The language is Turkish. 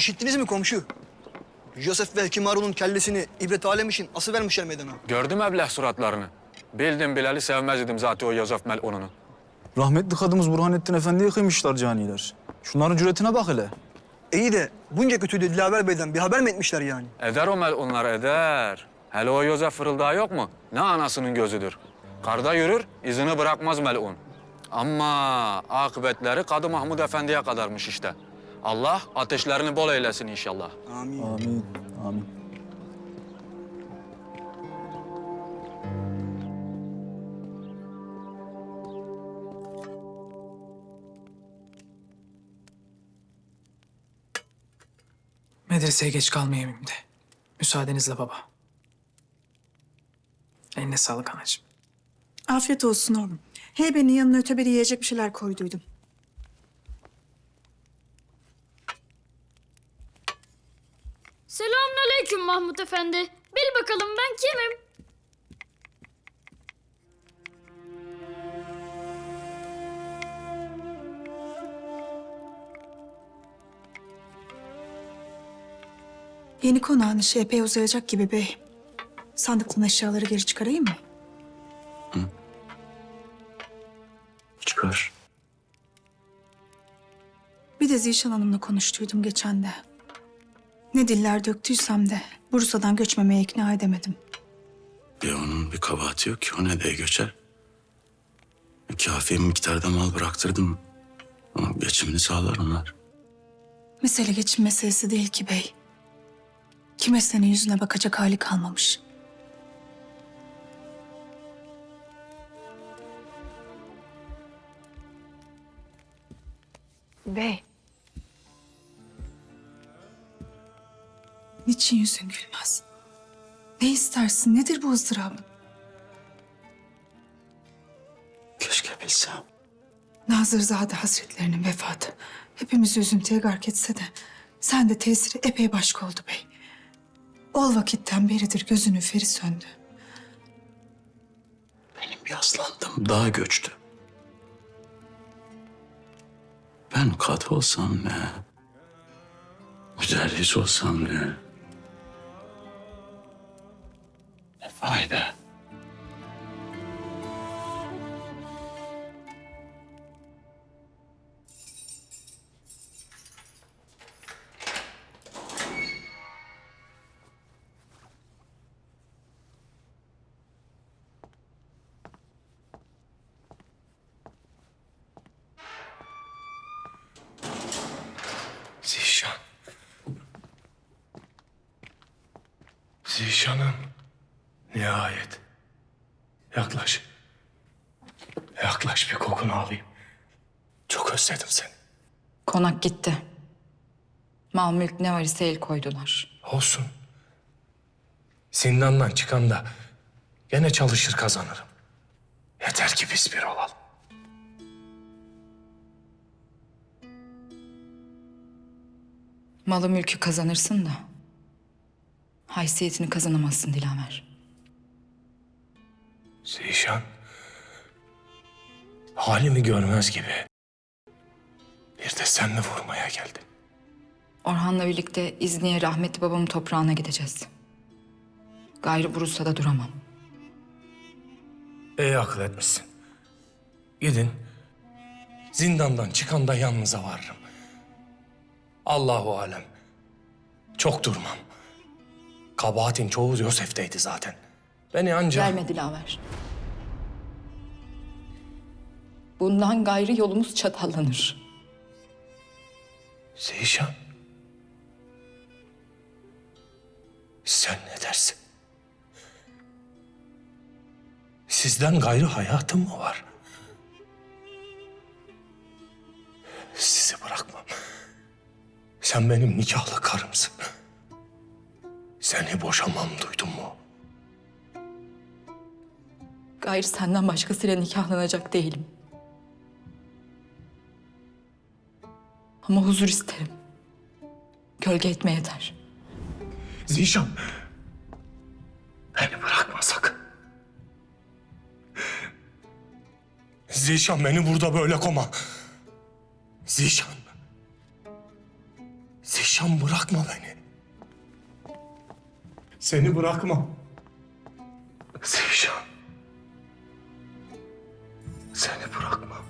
İşittiniz mi komşu? Joseph ve Kimaru'nun kellesini ibret alem için ası vermişler meydana. Gördüm eblah suratlarını. Bildim bileli sevmez idim zaten o Yozef Melun'unu. Rahmetli kadımız Burhanettin Efendi'yi kıymışlar caniler. Şunların cüretine bak hele. İyi de bunca kötüydü Dilaver Bey'den bir haber mi etmişler yani? Eder o Melunlar eder. Hele o Yozef fırıldağı yok mu? Ne anasının gözüdür. Karda yürür, izini bırakmaz Melun. Ama akıbetleri Kadı Mahmud Efendi'ye kadarmış işte. Allah ateşlerini bol eylesin inşallah. Amin. Amin, amin. Medreseye geç kalmayayım şimdi. Müsaadenizle baba. Eline sağlık anacığım. Afiyet olsun oğlum. Heybenin yanına öteberi yiyecek bir şeyler koyduydum. Selamünaleyküm Mahmut Efendi. Bil bakalım ben kimim? Yeni konağın işi epey uzayacak gibi bey. Sandıktan eşyaları geri çıkarayım mı? Çıkar. Bir de Zişan Hanım'la konuştuydum geçen de. Ne diller döktüysem de Bursa'dan göçmemeye ikna edemedim. Bir onun bir kabahati yok ki o ne de göçer. Kafi miktarda mal bıraktırdım. Ama geçimini sağlar onlar. Mesele geçim meselesi değil ki bey. Kime senin yüzüne bakacak hali kalmamış. Bey. Niçin yüzün gülmez? Ne istersin? Nedir bu ızdırabın? Keşke bilsem. Nazırzade Hazretlerinin vefatı hepimizi üzüntüye gark etse de sen de tesiri epey başka oldu bey. Ol vakitten beridir gözünün feri söndü. Benim yaslandım daha göçtü. Ben kat olsam ne? Müderris olsam? Ne Zişan. Zişan'ım. Nihayet. Yaklaş. Yaklaş bir kokunu alayım. Çok özledim seni. Konak gitti. Mal mülk ne var ise el koydular. Olsun. Zindandan çıkan da gene çalışır kazanırım. Yeter ki biz bir olalım. Malı mülkü kazanırsın da haysiyetini kazanamazsın Dilaver. Zişan. Halimi görmez gibi. Bir de sen mi vurmaya geldin? Orhan'la birlikte İzni'ye rahmetli babamın toprağına gideceğiz. Gayrı Bursa'da duramam. İyi akıl etmişsin. Gidin. Zindandan çıkan da yanınıza varırım. Allahu alem. Çok durmam. Kabahatin çoğu Yosef'teydi zaten. Beni ancak... Gelme Dilaver. Bundan gayrı yolumuz çatallanır. Zişan. Sen ne dersin? Sizden gayrı hayatım mı var? Sizi. Sen benim nikahlı karımsın. Seni boşamam duydun mu? Gayrı senden başkasıyla nikahlanacak değilim. Ama huzur isterim. Gölge etme yeter. Zişan. Beni bırakma sakın. Zişan beni burada böyle koma. Zişan. Zişan bırakma beni. Seni bırakmam. Zişan. Seni bırakmam.